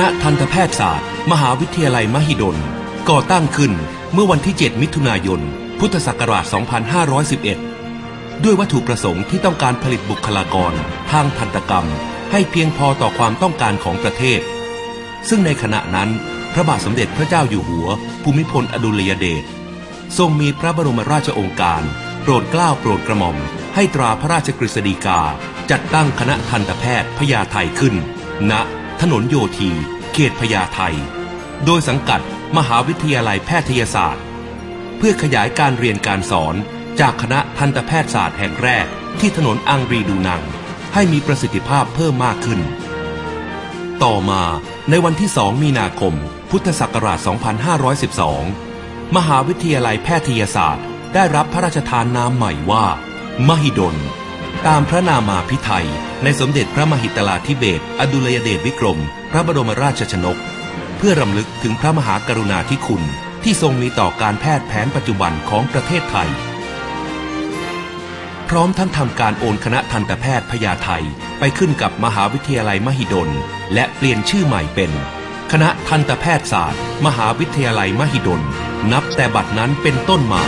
ณะทันตแพทยศาสตร์ มหาวิทยาลัยมหิดล ก่อตั้งขึ้นเมื่อวันที่ 7 มิถุนายน พุทธศักราช 2511 ด้วยวัตถุประสงค์ที่ต้องการผลิตบุคลากร ทางทันตกรรม ให้เพียงพอต่อความต้องการของประเทศ ซึ่งในขณะนั้น พระบาทสมเด็จพระเจ้าอยู่หัว ภูมิพลอดุลยเดชทรงมีพระบรมราชโองการ โปรดเกล้าโปรดกระหม่อม ให้ตราพระราชกฤษฎีกา จัดตั้งคณะทันตแพทย์พญาไทขึ้นณ ถนนโยธี เขตพญาไทโดยสังกัดมหาวิทยาลัยแพทยศาสตร์ เพื่อขยายการเรียนการสอนจากคณะทันตแพทยศาสตร์แห่งแรกที่ถนนอังรีดูนัง ให้มีประสิทธิภาพเพิ่มมากขึ้น ต่อมาในวันที่ 2 มีนาคม พุทธศักราช 2512 มหาวิทยาลัยแพทยศาสตร์ ได้รับพระราชทานนามใหม่ว่า มหิดล ตามพระนามาพิไทยในสมเด็จพระมหิตลาธิเบศอดุลยเดชวิกรม พระบรมราชชนก เพื่อรำลึกถึงพระมหากรุณาธิคุณ ที่ทรงมีต่อการแพทย์แผนปัจจุบันของประเทศไทย พร้อมทั้งทำการโอนคณะทันตแพทย์พญาไทไปขึ้นกับมหาวิทยาลัยมหิดล และเปลี่ยนชื่อใหม่เป็น คณะทันตแพทยศาสตร์ มหาวิทยาลัยมหิดล นับแต่บัดนั้นเป็นต้นมา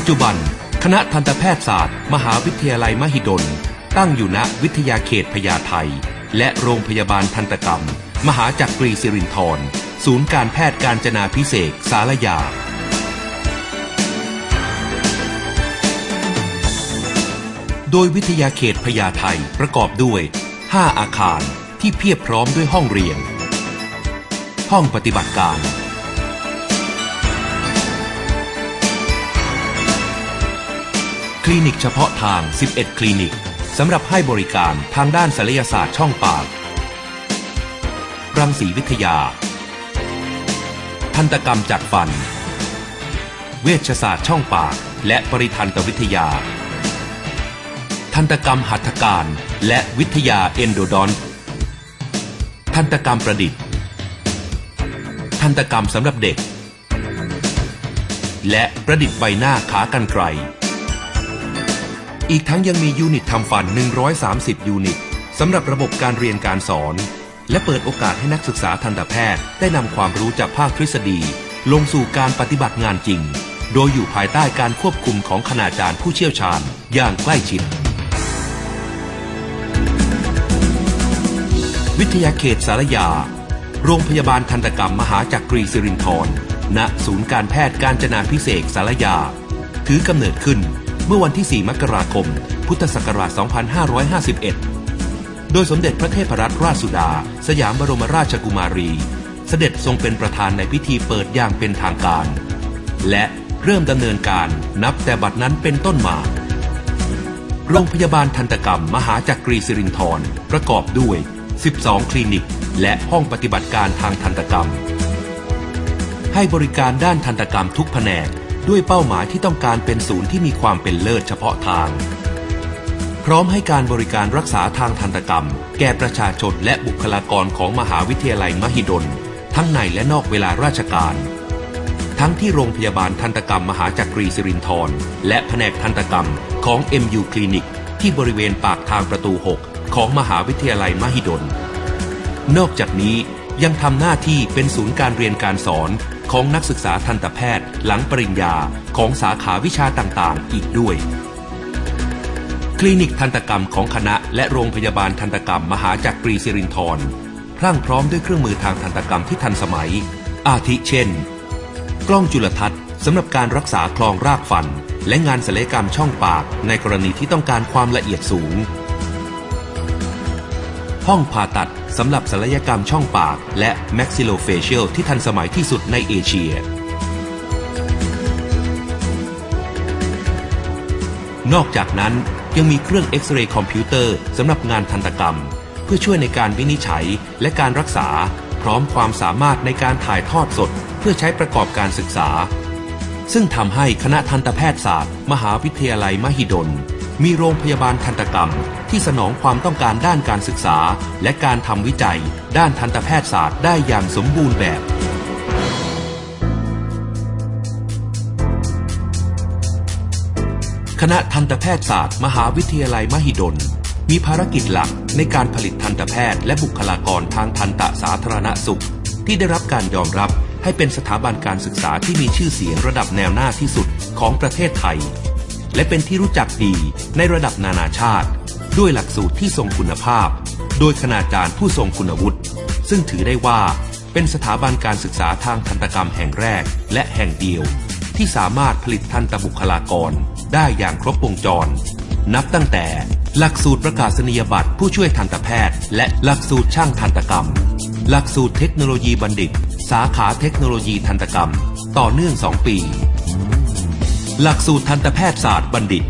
จจุบัน คณะทันตแพทยศาสตร์ มหาวิทยาลัยมหิดล ตั้งอยู่ณวิทยาเขตพญาไทและโรงพยาบาลทันตกรรม มหาจักรีสิรินธรศูนย์การแพทย์การจนาพิเศษสารยา โดยวิทยาเขตพญาไทประกอบด้วย 5 อาคารที่เพียบพร้อมด้วยห้องเรียน ห้องปฏิบัติการ ลินิกเฉพาะทาง 11 คลินิกสำหรับให้บริการทางด้านศัลยศาสตร์ช่องปาก รังสีวิทยา ทันตกรรมจัดฟัน เวชศาสตร์ช่องปาก และปริทันตวิทยา ทันตกรรมหัตถการ และวิทยาเอนโดดอน ทันตกรรมประดิษฐ์ ทันตกรรมสำหรับเด็ก และประดิษฐ์ใบหน้าขากรรไกร อีกทั้งยังมียูนิตทำฟัน 130 ยูนิตสำหรับระบบการเรียนการสอน และเปิดโอกาสให้นักศึกษาทันตแพทย์ ได้นำความรู้จากภาคทฤษฎี ลงสู่การปฏิบัติงานจริง โดยอยู่ภายใต้การควบคุมของคณาจารย์ผู้เชี่ยวชาญ อย่างใกล้ชิด วิทยาเขตสารยา โรงพยาบาลทันตกรรมมหาจักรีสิรินธรณศูนย์การแพทย์การจนาพิเศษสารยา ถือกำเนิดขึ้น มื่อวันที่ 4 มกราคม พุทธศักราช 2551 โดยสมเด็จพระเทพรัตนราชสุดา สยามบรมราชกุมารี เสด็จทรงเป็นประธานในพิธีเปิดอย่างเป็นทางการ และเริ่มดำเนินการนับแต่บัดนั้นเป็นต้นมา โรงพยาบาลทันตกรรมมหาจักรีสิรินธรประกอบด้วย 12 คลินิก และห้องปฏิบัติการทางทันตกรรม ให้บริการด้านทันตกรรมทุกแผนก ด้วยเป้าหมายที่ต้องการเป็นศูนย์ที่มีความเป็นเลิศเฉพาะทาง พร้อมให้การบริการรักษาทางทันตกรรม แก่ประชาชนและบุคลากรของมหาวิทยาลัยมหิดล ทั้งในและนอกเวลาราชการ ทั้งที่โรงพยาบาลทันตกรรมมหาจักรีสิรินธรและแผนกทันตกรรมของ MU คลินิกที่บริเวณปากทางประตู 6 ของมหาวิทยาลัยมหิดล นอกจากนี้ ยังทำหน้าที่เป็นศูนย์การเรียนการสอนของนักศึกษาทันตแพทย์หลังปริญญาของสาขาวิชาต่างๆ อีกด้วย คลินิกทันตกรรมของคณะและโรงพยาบาลทันตกรรมมหาจักรีสิรินธรพรั่งพร้อมด้วยเครื่องมือทางทันตกรรมที่ทันสมัย อาทิเช่น กล้องจุลทรรศน์สำหรับการรักษาคลองรากฟัน และงานศัลยกรรมช่องปากในกรณีที่ต้องการความละเอียดสูง ห้องผ่าตัด สำหรับศัลยกรรมช่องปาก และ maxillofacial ที่ทันสมัยที่สุดในเอเชีย นอกจากนั้นยังมีเครื่องเอ็กซเรย์คอมพิวเตอร์สำหรับงานทันตกรรม เพื่อช่วยในการวินิจฉัยและการรักษา พร้อมความสามารถในการถ่ายทอดสด เพื่อใช้ประกอบการศึกษา ซึ่งทำให้คณะทันตแพทยศาสตร์ มหาวิทยาลัยมหิดล มีโรงพยาบาลทันตกรรม ที่สนองความต้องการด้านการศึกษา และการทำวิจัย ด้านทันตแพทยศาสตร์ได้อย่างสมบูรณ์แบบคณะทันตแพทยศาสตร์ มหาวิทยาลัยมหิดล มีภารกิจหลักในการผลิตทันตแพทย์ และบุคลากรทางทันตสาธารณสุข ที่ได้รับการยอมรับให้เป็นสถาบันการศึกษาที่มีชื่อเสียงระดับแนวหน้าที่สุดของประเทศไทย และเป็นที่รู้จักดีในระดับนานาชาติ ด้วยหลักสูตรที่ทรงคุณภาพ โดยคณาจารย์ผู้ทรงคุณวุฒิซึ่งถือได้ว่าเป็นสถาบันการศึกษาทางทันตกรรมแห่งแรกและแห่งเดียว ที่สามารถผลิตทันตบุคลากร ได้อย่างครบวงจร นับตั้งแต่หลักสูตรประกาศนียบัตรผู้ช่วยทันตแพทย์ และหลักสูตรช่างทันตกรรม หลักสูตรเทคโนโลยีบัณฑิต สาขาเทคโนโลยีทันตกรรม ต่อเนื่อง 2 ปี หลักสูตรทันตแพทยศาสตร์บัณฑิต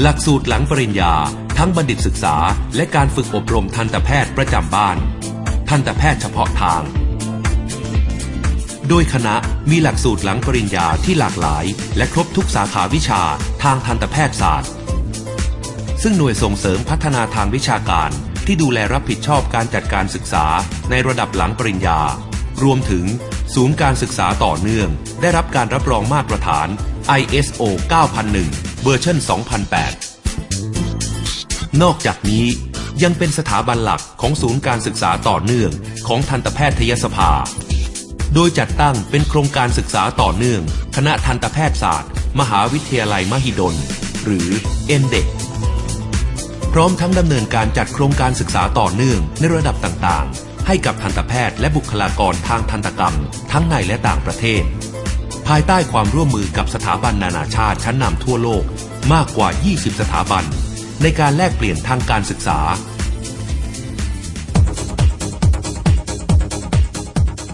หลักสูตรหลังปริญญา ทั้งบัณฑิตศึกษา และการฝึกอบรมทันตแพทย์ประจำบ้าน ทันตแพทย์เฉพาะทาง โดยคณะมีหลักสูตรหลังปริญญาที่หลากหลาย และครบทุกสาขาวิชาทางทันตแพทยศาสตร์ ซึ่งหน่วยส่งเสริมพัฒนาทางวิชาการที่ดูแลรับผิดชอบการจัดการศึกษาในระดับหลังปริญญา รวมถึงศูนย์การศึกษาต่อเนื่อง ได้รับการรับรองมาตรฐาน ISO 9001 เวอร์ชัน2008 นอกจากนี้ยังเป็นสถาบันหลักของศูนย์การศึกษาต่อเนื่องของทันตแพทยสภา โดยจัดตั้งเป็นโครงการศึกษาต่อเนื่อง คณะทันตแพทยศาสตร์ มหาวิทยาลัยมหิดล หรือ n d e c พร้อมทั้งดำเนินการจัดโครงการศึกษาต่อเนื่องในระดับต่างๆ ให้กับทันตแพทย์และบุคลากรทางทันตกรรม ทั้งในและต่างประเทศ ภายใต้ความร่วมมือกับสถาบันนานาชาติชั้นนำทั่วโลกมากกว่า 20 สถาบัน ในการแลกเปลี่ยนทางการศึกษา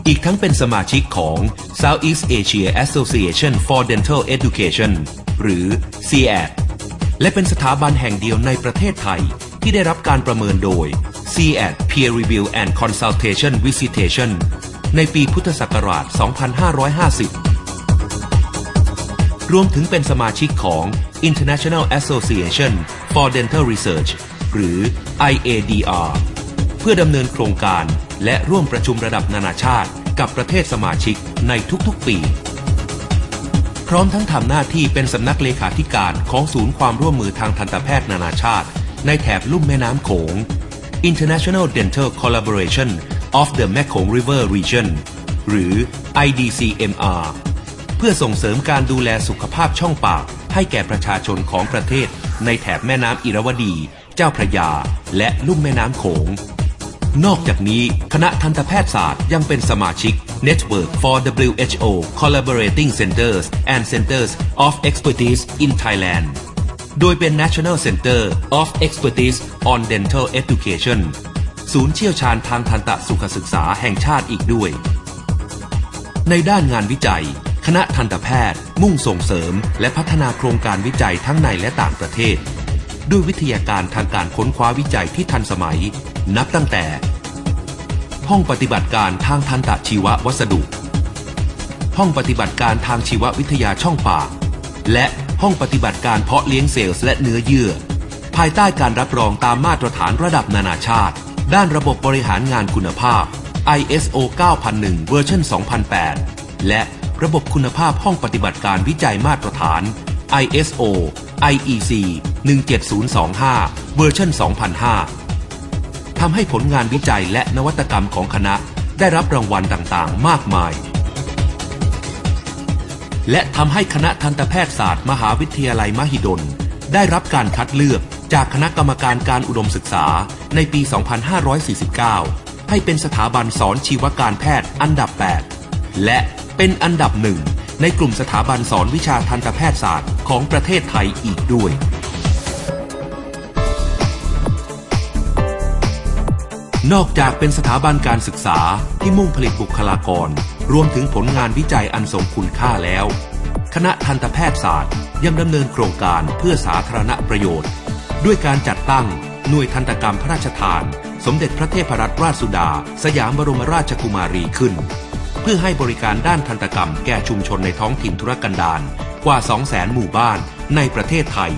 อีกทั้งเป็นสมาชิกของ Southeast Asia Association for Dental Education หรือ CAD และเป็นสถาบันแห่งเดียวในประเทศไทย ที่ได้รับการประเมินโดย CAD Peer Review and Consultation Visitation ในปีพุทธศักราช 2550 รวมถึงเป็นสมาชิกของ International Association for Dental Research หรือ IADR เพื่อดำเนินโครงการและร่วมประชุมระดับนานาชาติกับประเทศสมาชิกในทุกๆปี พร้อมทั้งทำหน้าที่เป็นสำนักเลขาธิการของศูนย์ความร่วมมือทางทันตแพทย์นานาชาติ ในแถบลุ่มแม่น้ำโขง International Dental Collaboration of the Mekong River Region หรือ IDCMR เพื่อส่งเสริมการดูแลสุขภาพช่องปาก ให้แก่ประชาชนของประเทศ ในแถบแม่น้ำอิระวดี เจ้าพระยา และลุ่มแม่น้ำโขง นอกจากนี้คณะทันตแพทยศาสตร์ยังเป็นสมาชิก Network for WHO Collaborating Centers and Centers of Expertise in Thailand โดยเป็น National Center of Expertise on Dental Education ศูนย์เชี่ยวชาญทางทันตสุขศึกษาแห่งชาติอีกด้วย ในด้านงานวิจัย คณะทันตแพทย์ มุ่งส่งเสริม และพัฒนาโครงการวิจัยทั้งในและต่างประเทศ ด้วยวิทยาการทางการค้นคว้าวิจัยที่ทันสมัย นับตั้งแต่ ห้องปฏิบัติการทางทันตชีววัสดุ ห้องปฏิบัติการทางชีววิทยาช่องปาก และห้องปฏิบัติการเพาะเลี้ยงเซลล์และเนื้อเยื่อ ภายใต้การรับรองตามมาตรฐานระดับนานาชาติ ด้านระบบบริหารงานคุณภาพ ISO 9001 เวอร์ชัน2008 และ ระบบคุณภาพห้องปฏิบัติการวิจัยมาตรฐาน ISO IEC 17025เวอร์ชัน2005 ทำให้ผลงานวิจัยและนวัตกรรมของคณะได้รับรางวัลต่างๆ มากมาย และทำให้คณะทันตแพทยศาสตร์ มหาวิทยาลัยมหิดล ได้รับการคัดเลือกจากคณะกรรมการการอุดมศึกษาในปี 2549 ให้เป็นสถาบันสอนชีวการแพทย์อันดับ 8 และ เป็นอันดับหนึ่ง ในกลุ่มสถาบันสอนวิชาทันตแพทยศาสตร์ของประเทศไทยอีกด้วย นอกจากเป็นสถาบันการศึกษาที่มุ่งผลิตบุคลากร รวมถึงผลงานวิจัยอันทรงคุณค่าแล้ว คณะทันตแพทยศาสตร์ยังดำเนินโครงการเพื่อสาธารณประโยชน์ ด้วยการจัดตั้งหน่วยทันตกรรมพระราชทาน สมเด็จพระเทพรัตนราชสุดา สยามบรมราชกุมารีขึ้น พื่อให้บริการด้านทันตกรรมแก่ชุมชนในท้องถิ่นธุรกันดารกว่า 200,000 หมู่บ้านในประเทศไทย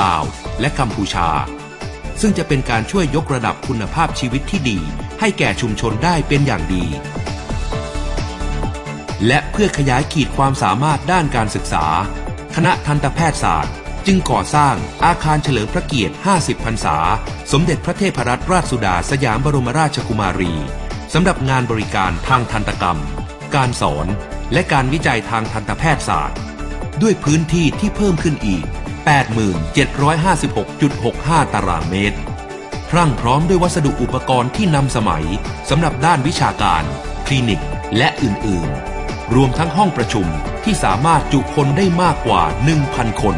ลาว และกัมพูชา ซึ่งจะเป็นการช่วยยกระดับคุณภาพชีวิตที่ดี ให้แก่ชุมชนได้เป็นอย่างดี และเพื่อขยายขีดความสามารถด้านการศึกษา คณะทันตแพทยศาสตร์ จึงก่อสร้างอาคารเฉลิมพระเกียรติ 50 พรรษา สมเด็จพระเทพรัตนราชสุดาสยามบรมราชกุมารีสำหรับงานบริการทางทันตกรรม การสอน และการวิจัยทางทันตแพทยศาสตร์ ด้วยพื้นที่ที่เพิ่มขึ้นอีก 8756.65 ตารางเมตร พรั่งพร้อมด้วยวัสดุอุปกรณ์ที่นำสมัยสำหรับด้านวิชาการ คลินิก และอื่น ๆ รวมทั้งห้องประชุมที่สามารถจุคนได้มากกว่า 1,000 คน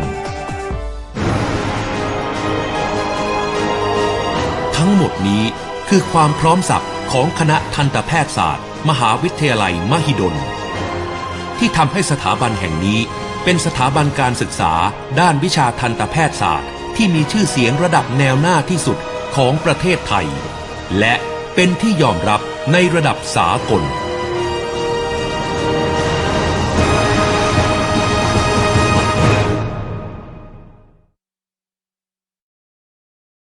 ทั้งหมดนี้คือความพร้อมสับของคณะทันตแพทยศาสตร์ มหาวิทยาลัยมหิดล ที่ทำให้สถาบันแห่งนี้เป็นสถาบันการศึกษาด้านวิชาทันตแพทยศาสตร์ ที่มีชื่อเสียงระดับแนวหน้าที่สุดของประเทศไทย และเป็นที่ยอมรับในระดับสากล